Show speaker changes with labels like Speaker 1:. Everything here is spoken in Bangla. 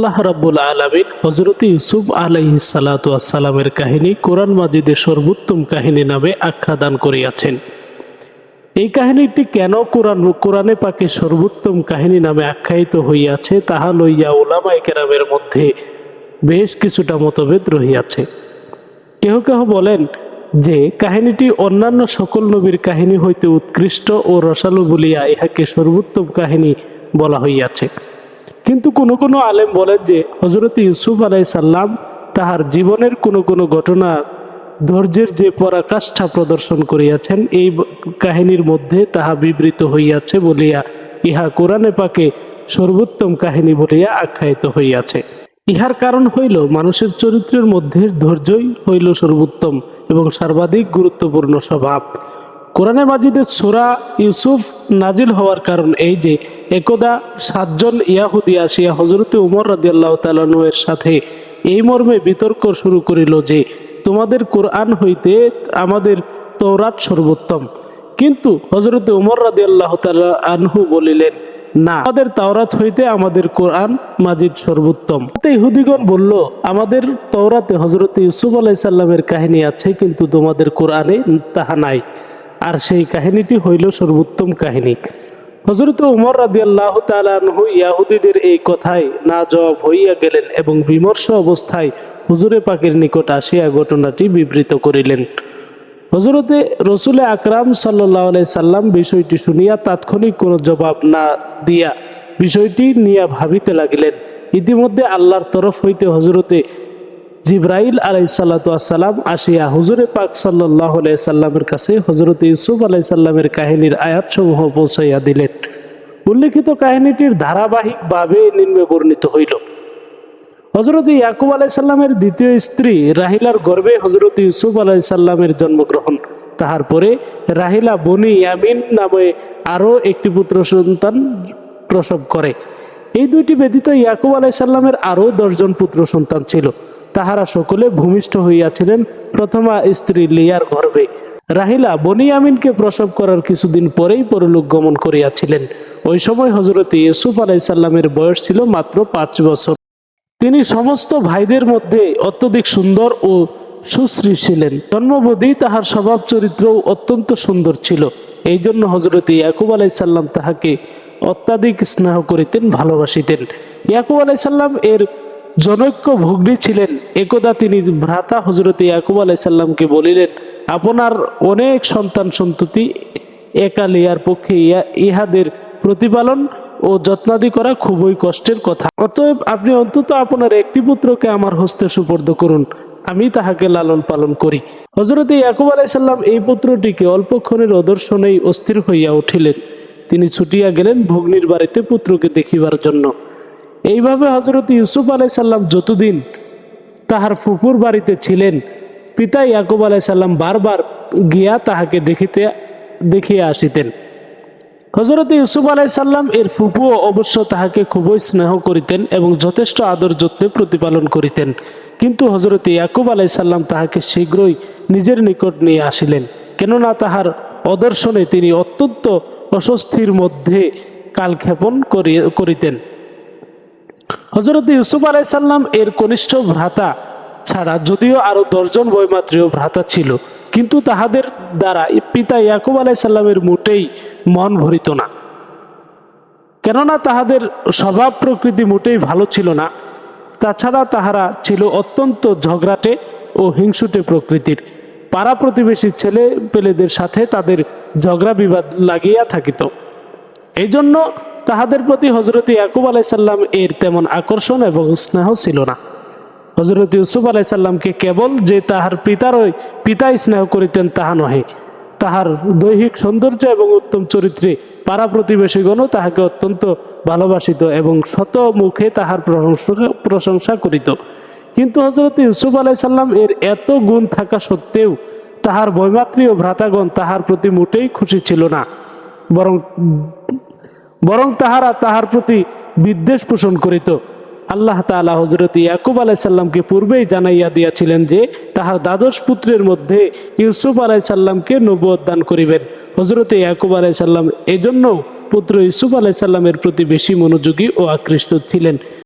Speaker 1: আল্লাহ রাব্বুল আলমিন হজরত ইউসুফ আলাইহি সালামের কাহিনী কোরআন মাজিদের সর্বোত্তম কাহিনী নামে আখ্যা দান করিয়াছেন। এই কাহিনীটি কেন কোরআন কোরআনে পাকে সর্বোত্তম কাহিনী নামে আখ্যায়িত হইয়াছে তাহা লইয়া ওলামাই কেরামের মধ্যে বেশ কিছুটা মতভেদ রহিয়াছে। কেহ কেহ বলেন যে কাহিনীটি অন্যান্য সকল নবীর কাহিনী হইতে উৎকৃষ্ট ও রসালো বলিয়া ইহাকে সর্বোত্তম কাহিনী বলা হইয়াছে। কিন্তু কোনো কোনো আলেম বলেন যে হজরত ইউসুফ আলাই সাল্লাম তাহার জীবনের কোনো কোনো ঘটনা ধৈর্যের যে পরাকাষ্ঠা প্রদর্শন করিয়াছেন, এই কাহিনীর মধ্যে তাহা বিবৃত হইয়াছে বলিয়া ইহা কোরআনে পাকে সর্বোত্তম কাহিনী বলিয়া আখ্যায়িত হইয়াছে। ইহার কারণ হইল, মানুষের চরিত্রের মধ্যে ধৈর্যই হইল সর্বোত্তম এবং সর্বাধিক গুরুত্বপূর্ণ স্বভাব। কোরআনে মাজিদের সুরা ইউসুফ নাজিল হওয়ার কারণ এই যে একদা সাতজন ইয়াহুদি আসিয়া হজরতে উমর রাদিয়াল্লাহ তালানু এর সাথে এই মর্মে বিতর্ক শুরু করিল যে তোমাদের কোরআন হইতে আমাদের তৌরাত সর্বোত্তম। কিন্তু হজরতে উমর রাদিয়াল্লাহ তালা আনহু বলিলেন, না, আমাদের তাওরাত হইতে আমাদের কোরআন মাজিদ সর্বোত্তম। তাতে ইহুদিগণ বলল, আমাদের তওরাতে হজরত ইউসুফ আলাইসাল্লামের কাহিনী আছে, কিন্তু তোমাদের কোরআনে তাহা নাই। আর সেই কাহিনীটি হইল সর্বোত্তম কাহিনী। হজরত উমর রাদিয়াল্লাহ তালানহু ইয়াহুদিদের এই কথায় না জবাব হইয়া গেলেন এবং বিমর্ষ অবস্থায় হুজুরে পাকের নিকট আসিয়া ঘটনাটি বিবৃত করিলেন। হজরতে রসুলে আকরাম সাল্লাহ সাল্লাম বিষয়টি শুনিয়া তাৎক্ষণিক কোনো জবাব না দিয়া বিষয়টি নিয়ে ভাবিতে লাগিলেন। ইতিমধ্যে আল্লাহর তরফ হইতে হজরতে জিব্রাইল আলাইসাল্লাম আসিয়া হুজুরে পাক সাল্লাহ সাল্লামের কাছে হজরত ইউসুফ আলাই সাল্লামের কাহিনীর আয়াতসমূহ পৌঁছাইয়া দিলেন। উল্লেখিত কাহিনীটির ধারাবাহিকভাবে নিম্নে বর্ণিত হইল। হজরত ইয়াকুব আলাইসাল্লামের দ্বিতীয় স্ত্রী রাহিলার গর্ভে হজরত ইউসুফ আলাইসাল্লামের জন্মগ্রহণ। তাহার পরে রাহিলা বনি ইয়ামিন নামে আরও একটি পুত্র সন্তান প্রসব করে। এই দুইটি ব্যতীত ইয়াকুব আলাইসাল্লামের আরও দশজন পুত্র সন্তান ছিল। তাহারা সকলে ভূমিষ্ঠ হইয়াছিলেন, প্রথমা স্ত্রী লিয়ার গর্ভে। রাহিলা বনিয়ামিনকে প্রসব করার কিছুদিন পরেই পরলোক গমন করিয়াছিলেন। ওই সময় হজরত ইউসুফ আলাইসাল্লামের বয়স ছিল মাত্র পাঁচ বছর। তিনি সমস্ত ভাইদের মধ্যে অত্যধিক সুন্দর ও সুশ্রী ছিলেন। জন্মবোধেই তাহার স্বভাব চরিত্রও অত্যন্ত সুন্দর ছিল। এই জন্য হজরত ইয়াকুব আলাইসাল্লাম তাহাকে অত্যাধিক স্নেহ করিতেন, ভালোবাসিতেন। ইয়াকুব আলাইসাল্লাম এর জনৈক্য ভগ্নী ছিলেন। একদা তিনি ভ্রাতা হজরত ইয়াকুব আলাইসাল্লামকে বলিলেন, আপনার অনেক সন্তান সন্ততি একালিয়ার পক্ষে ইয়া- ইহাদের প্রতিপালন ও যত্নাদি করা খুবই কষ্টের কথা। অতএব আপনি অন্তত আপনার একটি পুত্রকে আমার হস্তে সুপর্দ করুন। আমি তাহাকে লালন পালন করি। হজরত ইয়াকুব আলাইসাল্লাম এই পুত্রটিকে অল্পক্ষণের অদর্শনেই অস্থির হইয়া উঠিলেন। তিনি ছুটিয়া গেলেন ভগ্নির বাড়িতে পুত্রকে দেখিবার জন্য। এইভাবে হজরত ইউসুফ আলাইসাল্লাম যতদিন তাহার ফুপুর বাড়িতে ছিলেন, পিতা ইয়াকুব আলাইসাল্লাম বারবার গিয়া তাহাকে দেখিতে, দেখিয়া আসিতেন। হজরত ইউসুফ আলাইসাল্লাম এর ফুপুও অবশ্য তাহাকে খুবই স্নেহ করিতেন এবং যথেষ্ট আদর যত্নে প্রতিপালন করিতেন। কিন্তু হজরত ইয়াকুব আলাইসাল্লাম তাহাকে শীঘ্রই নিজের নিকট নিয়ে আসিলেন, কেননা তাহার অদর্শনে তিনি অত্যন্ত অস্বস্তির মধ্যে কালক্ষেপণ করি- করিতেন। হজরত ইউসুফ আলাইসাল্লাম এর কনিষ্ঠ ভ্রাতা ছাড়া যদিও আরও দশজন বৈমাত্রীয় ভ্রাতা ছিল, কিন্তু তাহাদের দ্বারা পিতা ইয়াকুব আলাইসাল্লামের মোটেই মন ভরিত না। কেননা তাহাদের স্বভাব প্রকৃতি মোটেই ভালো ছিল না। তাছাড়া তাহারা ছিল অত্যন্ত ঝগড়াটে ও হিংসুটে প্রকৃতির। পাড়া প্রতিবেশী ছেলে পেলেদের সাথে তাদের ঝগড়া বিবাদ লাগিয়া থাকিত। এই জন্য তাহাদের প্রতি হজরত ইয়াকুব আলাইসাল্লাম এর তেমন আকর্ষণ এবং স্নেহ ছিল না। হজরত ইউসুফ আলাইসাল্লামকে কেবল যে তাহার পিতারই, পিতাই স্নেহ করিতেন তাহা নহে। তাহার দৈহিক সৌন্দর্য এবং উত্তম চরিত্রে পাড়া প্রতিবেশীগণও তাহাকে অত্যন্ত ভালোবাসিত এবং শত মুখে তাহার প্রশংসা প্রশংসা করিত। কিন্তু হজরত ইউসুফ আলাইসাল্লাম এর এত গুণ থাকা সত্ত্বেও তাহার বৈমাত্রী ও ভ্রাতাগণ তাহার প্রতি মোটেই খুশি ছিল না। বরং বরং তাহারা তাহার প্রতি বিদ্বেষ পোষণ করিত। আল্লাহ তালা হজরত ইয়াকুব আলাইসাল্লামকে পূর্বেই জানাইয়া দিয়াছিলেন যে, তাহার দ্বাদশ পুত্রের মধ্যে ইউসুফ আলাইসাল্লামকে নবুয়ত দান করিবেন। হজরত ইয়াকুব আলাইসাল্লাম এজন্য পুত্র ইউসুফ আলাইসাল্লামের প্রতি বেশি মনোযোগী ও আকৃষ্ট ছিলেন।